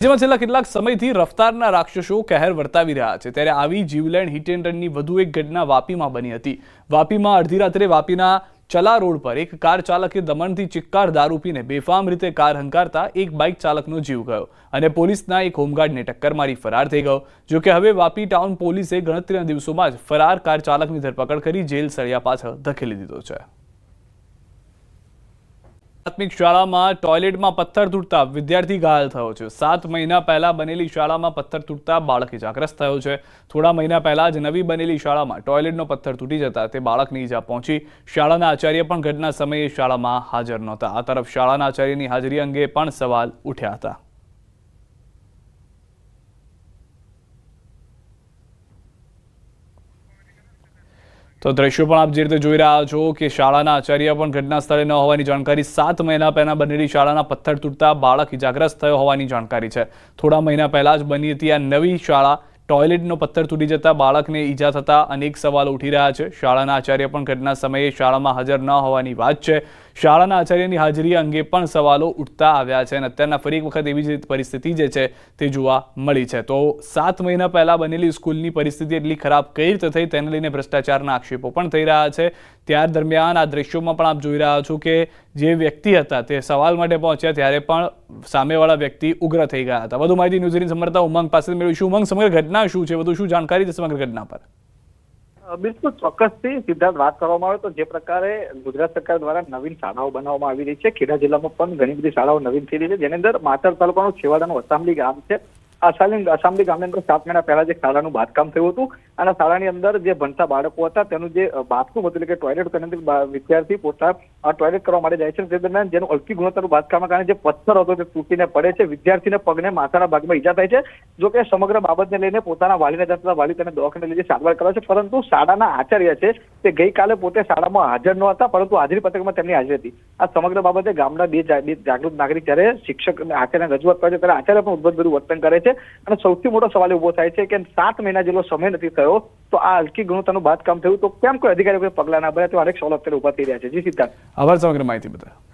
જેમાં છેલ્લા કેટલાક સમયથી રફતારના રાક્ષસો કહેર વર્તાવી રહ્યા છે. ત્યારે આવી જીવલેણ હિટ એન્ડ રનની વધુ એક ઘટના વાપીમાં બની હતી. વાપીમાં અડધી રાત્રે વાપીના ચલા રોડ પર એક કાર ચાલકે દમણથી ચિક્કાર દારૂ પીને બેફામ રીતે કાર હંકારતા એક બાઇક ચાલકનો જીવ ગયો અને પોલીસના એક હોમગાર્ડને ટક્કર મારી ફરાર થઈ ગયો. જો કે હવે વાપી ટાઉન પોલીસે ગણતરીના દિવસોમાં જ ફરાર કાર ચાલકની ધરપકડ કરી જેલ સળિયા પાછળ ધકેલી દીધો છે. પ્રાથમિક શાળામાં ટોયલેટમાં પથ્થર તૂટતા વિદ્યાર્થી ઘાયલ થયો છે. સાત મહિના પહેલા બનેલી શાળામાં પથ્થર તૂટતા બાળક ઇજાગ્રસ્ત થયો છે. થોડા મહિના પહેલા જ નવી બનેલી શાળામાં ટોયલેટનો પથ્થર તૂટી જતા તે બાળકની ઈજા પહોંચી. શાળાના આચાર્ય પણ ઘટના સમયે શાળામાં હાજર નહોતા. આ તરફ શાળાના આચાર્યની હાજરી અંગે પણ સવાલ ઉઠ્યા હતા. તો દ્રશ્યો પણ આપ જે રીતે જોઈ રહ્યા છો કે શાળાના આચાર્ય પણ ઘટના સ્થળે ન હોવાની જાણકારી સાત મહિના પહેલા બનેલી શાળાના પથ્થર તૂટતા બાળક ઇજાગ્રસ્ત થયો હોવાની જાણકારી છે. થોડા મહિના પહેલા જ બની હતી આ નવી શાળા. ટોયલેટનો પથ્થર તૂટી જતા બાળકને ઈજા થતા અનેક સવાલો ઉઠી રહ્યા છે. શાળાના આચાર્ય પણ ઘટના સમયે શાળામાં હાજર ન હોવાની વાત છે. શાળાના આચાર્યની હાજરી અંગે પણ સવાલો ઉઠતા આવ્યા છે અને અત્યારના ફરી એક વખત એવી જ પરિસ્થિતિ જે છે તે જોવા મળી છે. તો સાત મહિના પહેલા બનેલી સ્કૂલની પરિસ્થિતિ એટલી ખરાબ કઈ રીતે થઈ તેને લઈને ભ્રષ્ટાચારના આક્ષેપો પણ થઈ રહ્યા છે. ત્યાર દરમિયાન આ દ્રશ્યોમાં પણ આપ જોઈ રહ્યા છો કે જે વ્યક્તિ હતા તે સવાલ માટે પહોંચ્યા ત્યારે પણ સામેવાળા વ્યક્તિ ઉગ્ર થઈ ગયા હતા. વધુ માહિતી ન્યૂઝની સમર્થતા ઉમંગ પાસે મેળવીશું. ઉમંગ, સમગ્ર ઘટના શું છે? વધુ શું જાણકારી છે સમગ્ર ઘટના પર? બિલકુલ ચોક્કસથી સિદ્ધાર્થ વાત કરવામાં આવે તો જે પ્રકારે ગુજરાત સરકાર દ્વારા નવીન શાળાઓ બનાવવામાં આવી રહી છે. ખેડા જિલ્લામાં પણ ઘણી બધી શાળાઓ નવીન થઈ રહી છે. જેની અંદર માતર તાલુકાનું છેવાડાનું અસામલી ગામ છે. અસામલી અસામલી ગામની અંદર સાત મહિના પહેલા જે શાળાનું બાંધકામ થયું હતું અને શાળાની અંદર જે ભણતા બાળકો હતા, તેનું જે બાથરૂમ હતું, એટલે કે ટોયલેટ બા- વિદ્યાર્થી પોતા ટોયલેટ કરવા માટે જાય છે. તે દરમિયાન જેનું અલકી ગુણવત્તાનું બાંધકામના કારણે જે પથ્થર હતો, તે તૂટીને પડે છે. વિદ્યાર્થીને પગને માથાના ભાગમાં ઈજા થાય છે. જો કે સમગ્ર બાબતને લઈને પોતાના વાલીને જતા વાલી તેને દવાખાને લઈ સારવાર કરે છે. પરંતુ શાળાના આચાર્ય છે તે ગઈકાલે પોતે શાળામાં હાજર ન હતા, પરંતુ હાજરી પત્રકમાં તેમની હાજરી હતી. આ સમગ્ર બાબતે ગામના બે જાગૃત નાગરિક જ્યારે શિક્ષક અને આચાર્યને રજૂઆત કરે છે, ત્યારે આચાર્ય પણ બધું વર્તન કરે છે. અને સૌથી મોટો સવાલ ઊભો થાય છે કે સાત મહિના જેટલો સમય નથી થયો તો આ હલકી ગુણવત્તાનું બાંધકામ થયું. તો કેમ કોઈ અધિકારી કોઈ પગલાં ના ભર્યા તો અનેક સવલત ઊભા થઈ રહ્યા છે? જી સિદ્ધાર્થ. આભાર સમગ્ર માહિતી બદલ.